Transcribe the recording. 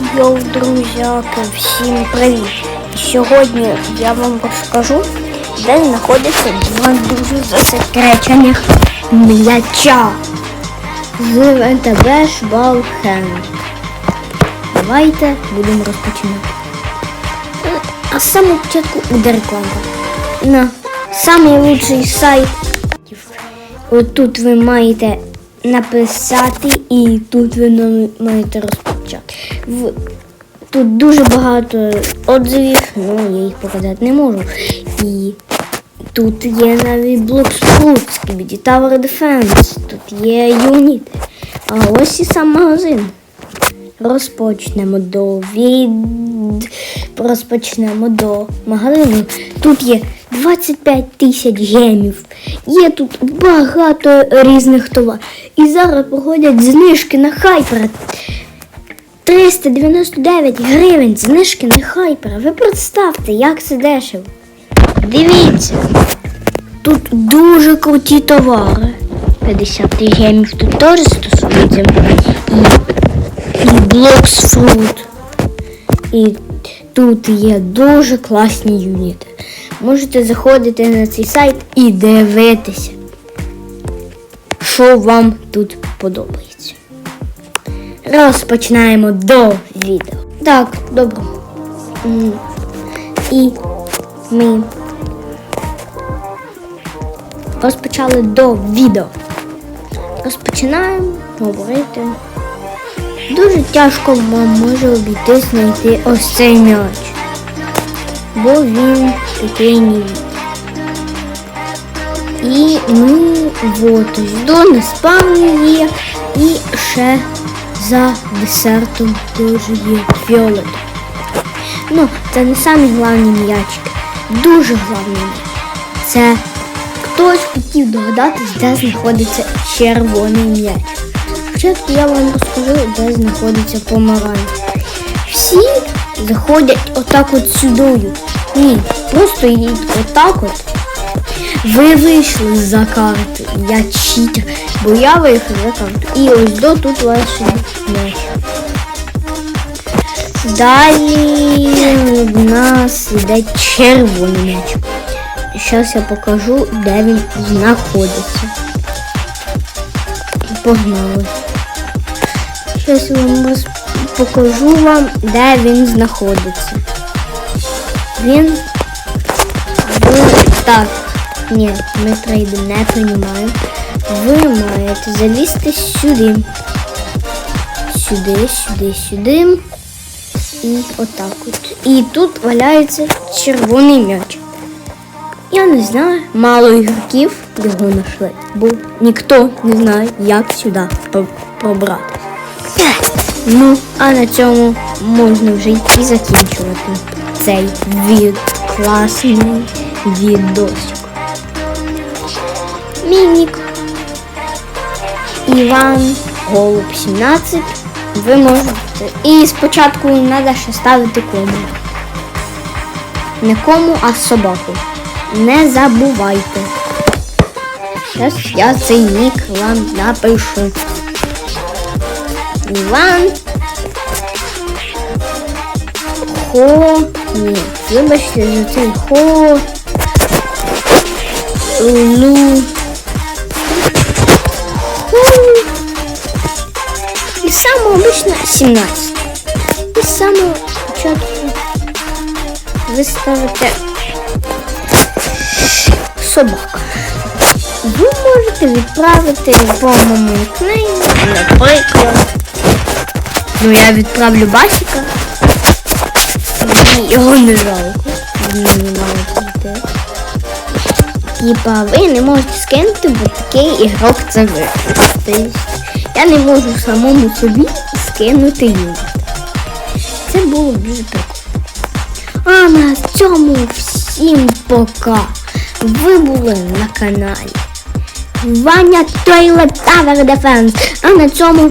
Йоу, друзяки, всім привіт! Сьогодні я вам розкажу, де знаходиться два дуже засекречених м'яча з НТБ Шбалхен. Давайте будемо розпочинати. А з самого початку буде. На лучший сайт. От тут ви маєте написати і тут ви маєте розпочати. В- Тут дуже багато отзивів, ну я їх показати не можу. І тут є навіть Bloxfruit, Skibidi Tower Defense, тут є юніт. А ось і сам магазин. Розпочнемо до від. Розпочнемо до магазину. Тут є 25 тисяч гемів. Є тут багато різних товарів. І зараз проходять знижки на хайпер. 399 гривень знижки на хайпер. Ви представте, як це дешево. Дивіться. Тут дуже круті товари. 50 гемів тут теж стосується. І і Blocks Fruit. І тут є дуже класні юніти. Можете заходити на цей сайт і дивитися, що вам тут подобається. Розпочинаємо до відео. Так, добре. І ми розпочали до відео. Розпочинаємо говорити. Дуже тяжко вам може обійти знайти ось цей м'яч, бо він такий невідомий. І ми от до неспавні є і ще за десертом є фіолет. Ну, це не самі головні м'ячики. Дуже головний. Це хтось хотів догадатись, де знаходиться червоний м'яч. Спочатку я вам розкажу, де знаходиться помаранч. Всі заходять отак от сюдою. Ні, просто йдіть отак от. Ви вийшли за карти. Я читер, бо я вийшов за карту. І ось до тут ваш м'яч. Далі в нас йде червоний м'яч. Зараз я покажу, де він знаходиться. Погнали. Зараз я вам покажу вам, де він знаходиться. Він. Так, ні, ми трейди не приймаємо. Ви маєте залізти сюди. Сюди, сюди, сюди. І отак от. І тут валяється червоний м'яч. Я не знаю, мало ігроків його знайшли, бо ніхто не знає, як сюди про- пробратися. Ну, а на цьому можна вже йти закінчувати цей від класний відосик. Мінік. Іван Голуб 17. Ви можете. І спочатку треба ще ставити кому. Не кому, а собаку. Не забувайте. Зараз я цей нік вам напишу. Іван. Хо. Ні, вибачте за цей хо. Лу. І саме 17. І з самого початку ви ставите собака. Ви можете відправити любому нікнейму, наприклад. Ну я відправлю басіка. Мені його не жалко. Мені мало прийти. Типа ви не можете скинути, бо такий ігрок це ви. Тобто я не можу самому собі скинути юніт. Це було дуже прикольно. А на цьому всім пока. Ви були на каналі Ваня Тойлет Tower Defense. А на цьому